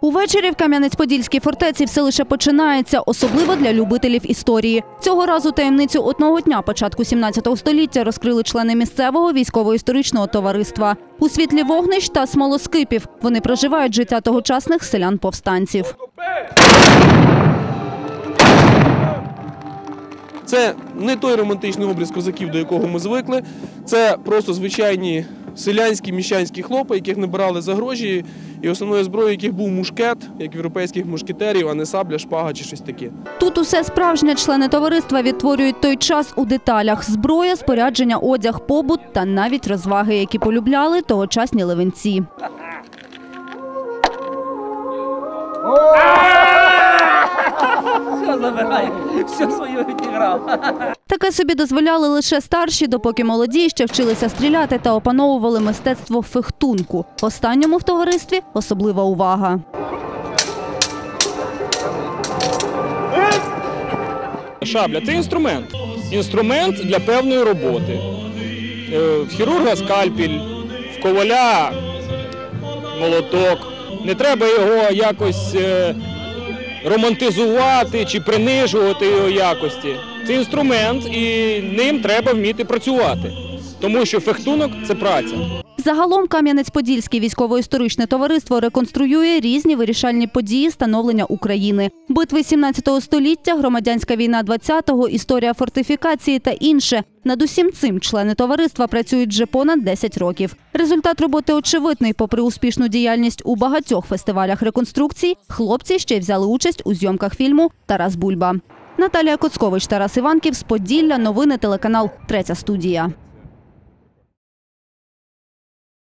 Увечері в Кам'янець-Подільській фортеці все лише починається, особливо для любителів історії. Цього разу таємницю одного дня початку 17 століття розкрили члени місцевого військово-історичного товариства. У світлі вогнищ та смолоскипів вони проживають життя тогочасних селян-повстанців. Це не той романтичний образ козаків, до якого ми звикли. Це просто звичайні селянські міщанські хлопи, яких не брали за гроші, і основною зброєю яких був мушкет, як в європейських мушкетерів, а не сабля, шпага чи щось таке. Тут усе справжнє члени товариства відтворюють той час у деталях: зброя, спорядження, одяг, побут та навіть розваги, які полюбляли тогочасні левенці. Забирай, все своє відіграв. Таке собі дозволяли лише старші, допоки молоді ще вчилися стріляти та опановували мистецтво фехтунку. Останньому в товаристві особлива увага. Шабля це інструмент. Інструмент для певної роботи. Е, В хірурга скальпель, в коваля молоток. Не треба його якось е, романтизувати чи принижувати його якості. Це інструмент і ним треба вміти працювати. Тому що фехтунок це праця. Загалом Кам'янець-Подільське військово-історичне товариство реконструює різні вирішальні події становлення України. Битви 17 століття, громадянська війна 20-го, історія фортифікації та інше. Над усім цим члени товариства працюють вже понад 10 років. Результат роботи очевидний. Попри успішну діяльність у багатьох фестивалях реконструкцій, хлопці ще взяли участь у зйомках фільму Тарас Бульба. Наталія Коцкович, Тарас Іванків з Поділля. Новини телеканал Третя студія.